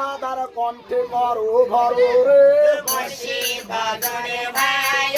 Mother কণ্ঠে করো ভরো রে। বাজারে ভাই।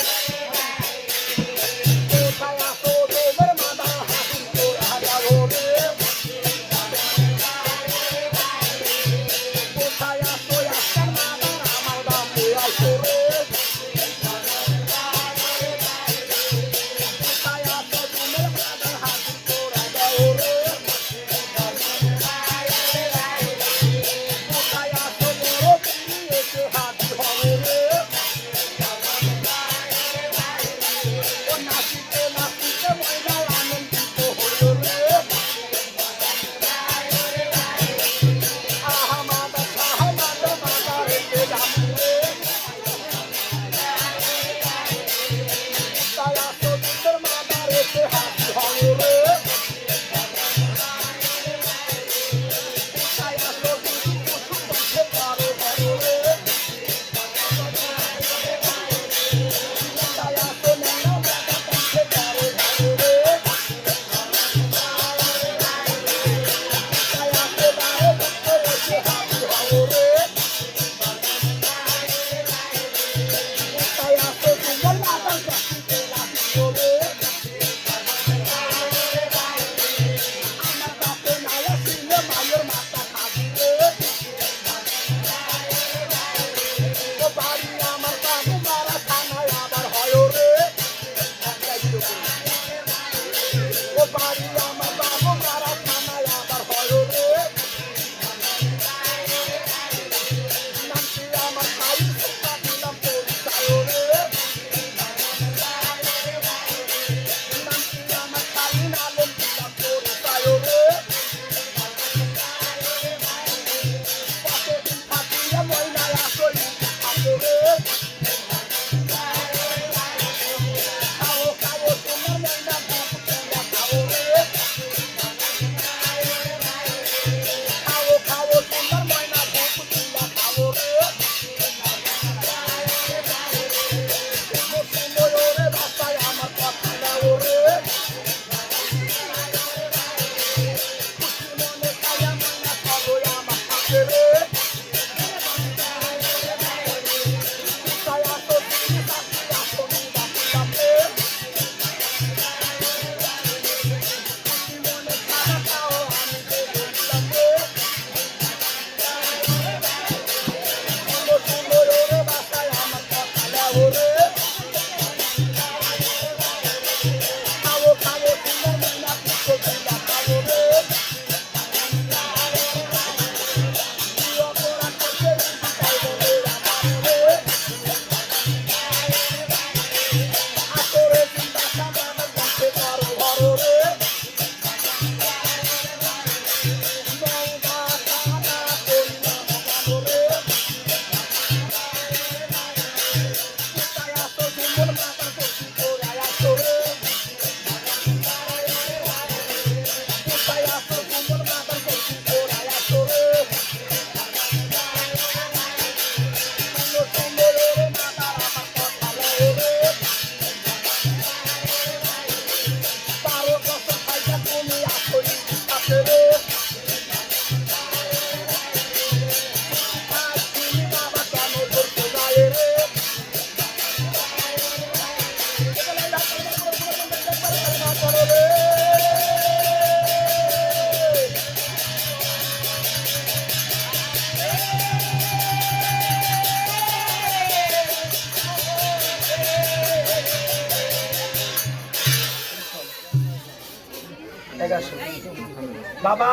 বাবা।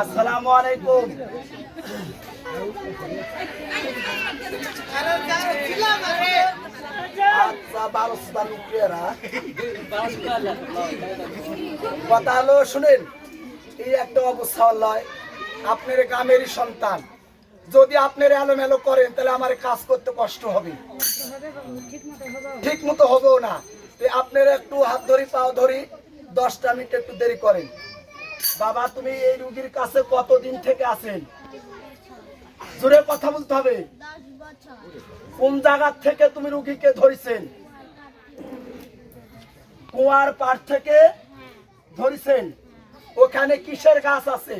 আসসালামু আলাইকুম। আচ্ছা, কথা হলো শুনেন এই একটা অবস্থা হল আপনার গ্রামেরই সন্তান। যদি আপনার এলোমেলো করেন, তাহলে আমার কাজ করতে কষ্ট হবে। ঠিক মতো হবেও না। আপনারা একটু হাত ধরি পাও ধরি, দশটা মিনিট একটু দেরি করেন। বাবা, তুমি এই রুগীর কাছে কতদিন থেকে আছেন? জোরে কথা বলতে হবে। কোন জায়গা থেকে তুমি রুগীকে ধরিছেন? কুয়ার পাড় থেকে ধরিছেন? ওখানে কিসের গাছ আছে?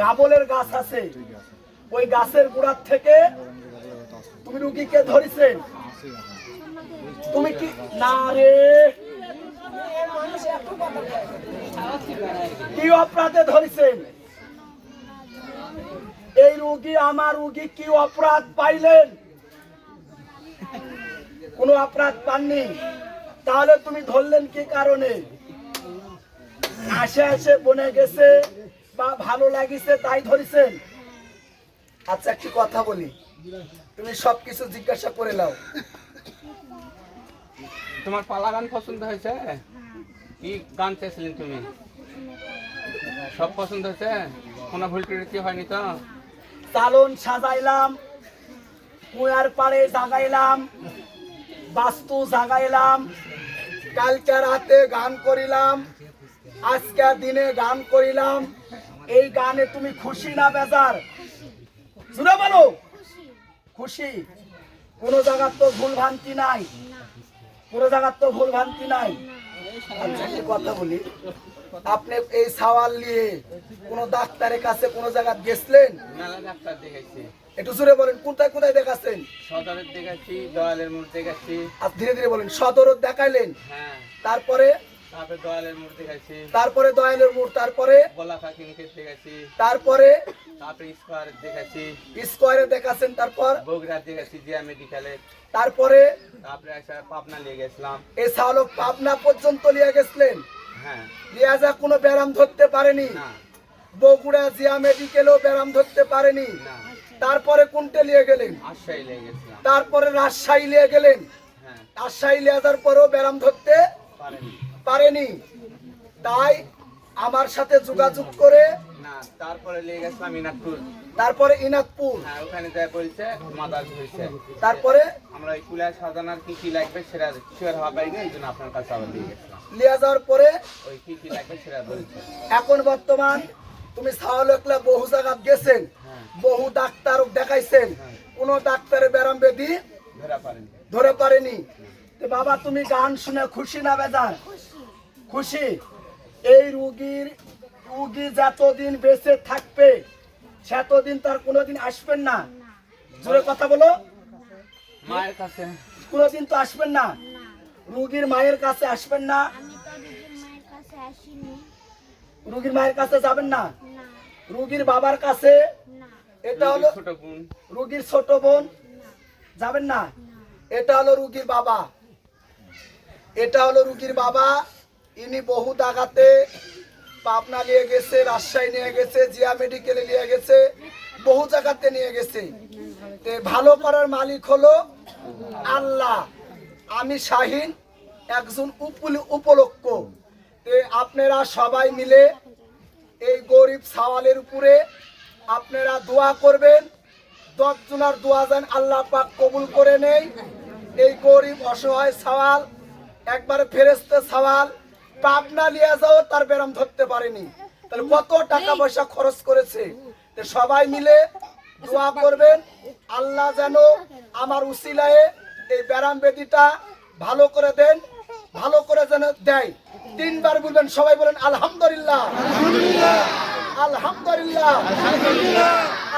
গাবলের গাছ। আছে। ওই গাছের গোড়ার থেকে তুমি রুগীকে ধরেছেন তুমি কি না রে। কি অপরাধে ধরেছেন এই রুগী আমার রুগী কি অপরাধ পাইলেন? কোনো অপরাধ পাননি? তাহলে তুমি ধরলেন কি কারণে? আসে আসে বনে গেছে বা ভালো লাগিছে তাই ধরেছেন। আচ্ছা একটি কথা বলি। তুমি সবকিছু জিজ্ঞাসা করে নাও। তোমার পালা গান পছন্দ হয়েছে? কি গান চেয়েছিলেন তুমি? সব পছন্দ হয়েছে? কোনো ভুল ত্রুটি হয়নি তো? চালন সাজাইলাম কুয়ার পাড়ে জাগাইলাম বাস্তু জাগাইলাম কালকে রাতে গান করিলাম আজকে দিনে গান করিলাম। এই গানে তুমি খুশি না বেজার? শুনে বলো। খুশি? কোন জায়গার তো ভুল ভ্রান্তি নাই। কোন জায়গার তো ভুল ভ্রান্তি নাই। আচ্ছা কথা বলি। আপনি এই সওয়াল নিয়ে কোন ডাক্তারের কাছে কোন জায়গা গেছিলেন? একটু জোরে বলেন কোথায় কোথায় দেখাচ্ছেন? সদরের দেখাচ্ছি দয়ালের মোড় দেখাচ্ছি। আর ধীরে ধীরে বলেন সদরত দেখাইলেন? হ্যাঁ। তারপরে তারপরে দয়ালের দেখাচ্ছি তারপরে দয়ালের তারপরে? স্কোয়ার দেখাচ্ছেন তারপর? বগুড়া দেখাচ্ছি জিয়া মেডিকেলে। তারপরে? তারপরে পাবনা নিয়ে গেছিলাম। শাহলক পাবনা পর্যন্ত নিয়ে গেছিলেন? হ্যাঁ। লিয়াজা কোনো ব্যারাম ধরতে পারেনি? না। বগুড়া জিয়া মেডিকেলেও ব্যারাম ধরতে পারেনি? তারপরে কোনটা নিয়ে গেলেন? নিয়ে গেছিলাম। তারপরে রাজশাহী নিয়ে গেলেন? হ্যাঁ। রাজশাহী লিয়াজার পরেও ব্যারাম ধরতে পারেনি। পারেনি। তাই আমার সাথে যোগাযোগ করে তারপরে নিয়ে গেছিলাম ইনাকপুর তারপরে ইনাকপুর। হ্যাঁ ওখানে যা বলছে মাদার হয়েছে। তারপরে? আমরা ওই কুলায় সাজানোর কি কি লাগবে সেটা শিওর হওয়া পাইনি এই জন্য আপনার কাছে আবার দিয়ে গেছিলাম। লিয়া যাওয়ার পরে? ওই কি কি লাগবে সেটা বলছে। এখন বর্তমান তুমি বহু জায়গা গেছেন হ্যাঁ। বহু ডাক্তার দেখাইছেন হ্যাঁ। কোন ডাক্তারের ব্যারাম বেদি ধরা পারেনি ধরে পারেনি বাবা তুমি গান শুনে খুশি না বেজার? খুশি। এই রুগীর রুগী যতদিন বেঁচে থাকবে সেতদিন তার কোনোদিন আসবেন না। জোরে কথা বলো। মায়ের কাছে। কোনোদিন তো আসবেন না। রুগীর মায়ের কাছে আসবেন না। রুগীর মায়ের কাছে আসিনি। রুগীর মায়ের কাছে যাবেন না? না। রুগীর বাবার কাছে? এটা হলো ছোট বোন। রুগীর ছোট বোন। যাবেন না। এটা হলো রুগীর বাবা। এটা হলো রুগীর বাবা। ইনি বহু দাগাতে পাবনা নিয়ে গেছে, রাজশাহী নিয়ে গেছে, জিয়া মেডিকেলে নিয়ে গেছে, বহু জায়গাতে নিয়ে গেছে। ভালো করার মালিক হলো আল্লাহ। আমি শাহিন, একজন উপুল- উপলক্ষ। আপনারা সবাই মিলে এই গরিব সাওয়ালের উপরে আপনারা দোয়া করবেন। দশ জনার দোয়া যেন আল্লাহ পাক কবুল করে নেই। এই গরিব অসহায় সওয়াল, একবারে ফেরেস্তে সওয়াল পাবনা লিয়া যাও, তার ব্যারাম ধরতে পারেনি। তাহলে কত টাকা পয়সা খরচ করেছে? সবাই মিলে দোয়া করবেন, আল্লাহ যেন আমার উসিলায় এই ব্যারাম বেদিটা ভালো করে দেন, ভালো করে যেন দেয়। তিনবার বলবেন, সবাই বলেন, আলহামদুলিল্লাহ। আলহামদুলিল্লাহ।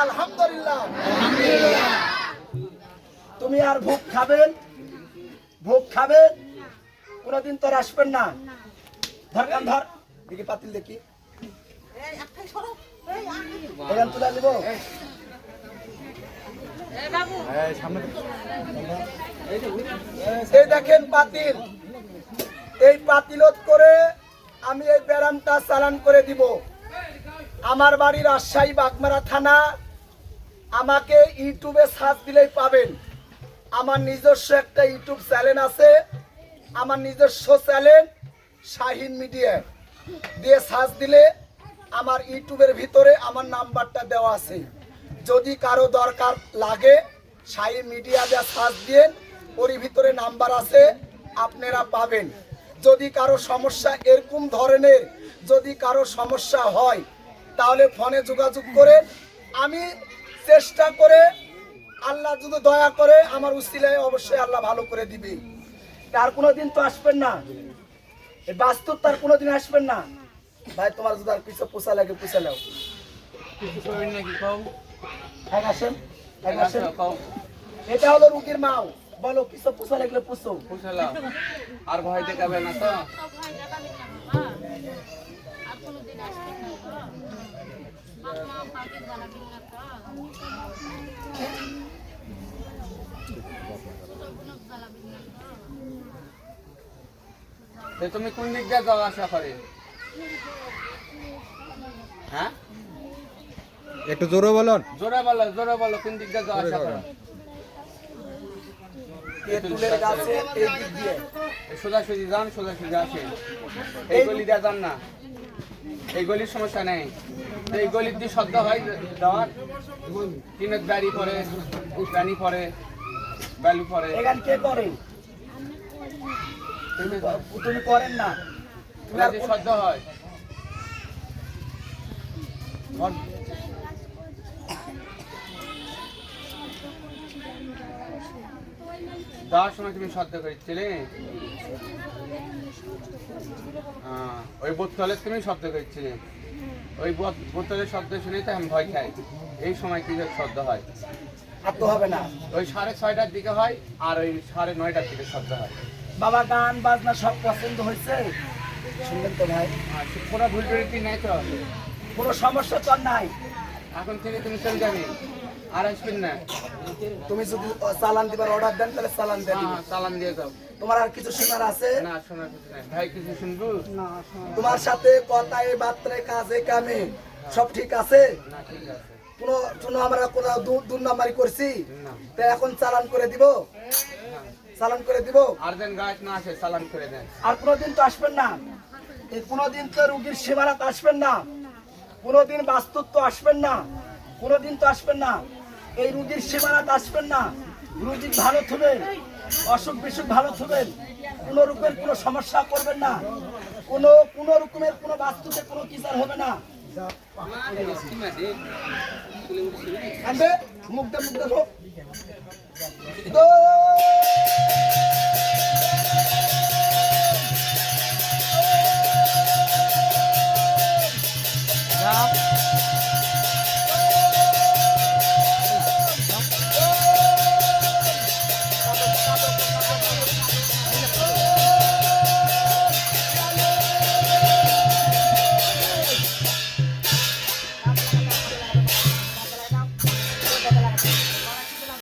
আলহামদুলিল্লাহ। তুমি আর ভোগ খাবেন ভোগ খাবেন, কোনোদিন তোর আসবেন না। ধর কান ধর। দেখি পাতিল দেখি। এখান তুলে নিব। এই দেখেন পাতিল। এই পাতিলত করে আমি এই ব্যারামটা চালান করে দিব। আমার বাড়ি রাজশাহী বাগমারা থানা আমাকে ইউটিউবে সার্চ দিলেই পাবেন। আমার নিজস্ব একটা ইউটিউব চ্যানেল আছে। আমার নিজস্ব চ্যানেল শাহিন মিডিয়া দিয়ে সার্চ দিলে আমার ইউটিউবের ভিতরে আমার নাম্বারটা দেওয়া আছে। যদি কারও দরকার লাগে, শাহিন মিডিয়া যা সার্চ দিয়ে ওরই ভিতরে নাম্বার আছে, আপনারা পাবেন। যদি কারও সমস্যা এরকম ধরনের, যদি কারও সমস্যা হয়, তাহলে ফোনে যোগাযোগ করে আমি চেষ্টা করে আল্লাহ যদি দয়া করে, আমার উসিলায় অবশ্যই আল্লাহ ভালো করে দিবে। তার কোনোদিন তো আসবেন না। এই বাস্তব তার কোনোদিন আসবেন না। ভাই তোমার যদি আর কিছু পোষা লাগে পোষা নাও। কিছু করবেন নাকি কও এক আসেন। আসেন এটা হলো রুগীর মাও। বলো কিছু পোষা লাগলে পুষো। আর ভয় দেখাবে না তো? আর কোনোদিন আসবেন না বাপ মা কাউকে জ্বালাবেন না তো তুমি কোন দিক দিয়ে যাওয়া আসা করে? হ্যাঁ? একটু জোরে বলুন। জোরে বলো জোরে বলো কোন দিক দিয়ে যাওয়া আসা করো? তেঁতুলের গাছে এই দিক দিয়ে। সোজাসুজি যান সোজাসুজি আসেন। এই গলি দিয়ে যান না। এই গলির সমস্যা নেই। এই গলির দিয়ে শব্দ হয় টিনের বাড়ি পরে প্রাণী পরে ব্যালু পরে। এখান কে করে? তুমি করেন না। তুমি আর যে হয়। যাওয়ার সময় তুমি করেছিলে ওই বোতলে তুমি শব্দ করেছিলে ওই বোত- বোতলের শব্দ শুনেই তো আমি ভয় খাই। এই সময় কি শব্দ হয়। আর তো হবে না। ওই সাড়ে ছয়টার দিকে হয় আর ওই সাড়ে নয়টার দিকে শব্দ হয়। বাবা গান বাজনা সব পছন্দ হয়েছে। শুনলেন তো ভাই। পুরো ভুল টুরিটি নাই তো? কোনো সমস্যা তো নাই। এখন থেকে তুমি চলে যাবে। আর আসবেন না। তুমি যদি চালান দিবার অর্ডার দেন তাহলে চালান দেন হ্যাঁ চালান দিয়ে যাও। তোমার আর কিছু শোনার আছে? না শোনার কিছু নাই। ভাই কিছু শুনব? তোমার সাথে কথায় বার্তায় কাজে কামে সব ঠিক আছে? না ঠিক আছে। কোনো কোনো আমরা কোনো দু- দুর্নাম্বারি করছি? না। তো এখন চালান করে দিব? চালান করে দিব। আর দেন গাছ না আসে চালান করে দেন। আর কোনোদিন তো আসবেন না। এই কোনোদিন তো রুগীর সীমানাত আসবেন না। কোনোদিন বাস্তব তো আসবেন না। কোনোদিন তো আসবেন না। এই রুগীর সীমানাত আসবেন না। রুগী ভালো থবেন অসুখ বিসুখ ভালো থবেন কোনো রূপের কোনো সমস্যা করবেন না। কোনো কোনো রকমের কোনো বাস্তুতে কোনো বিচার হবে না। আনবে মুখ দে মুখ দেখো। তো Música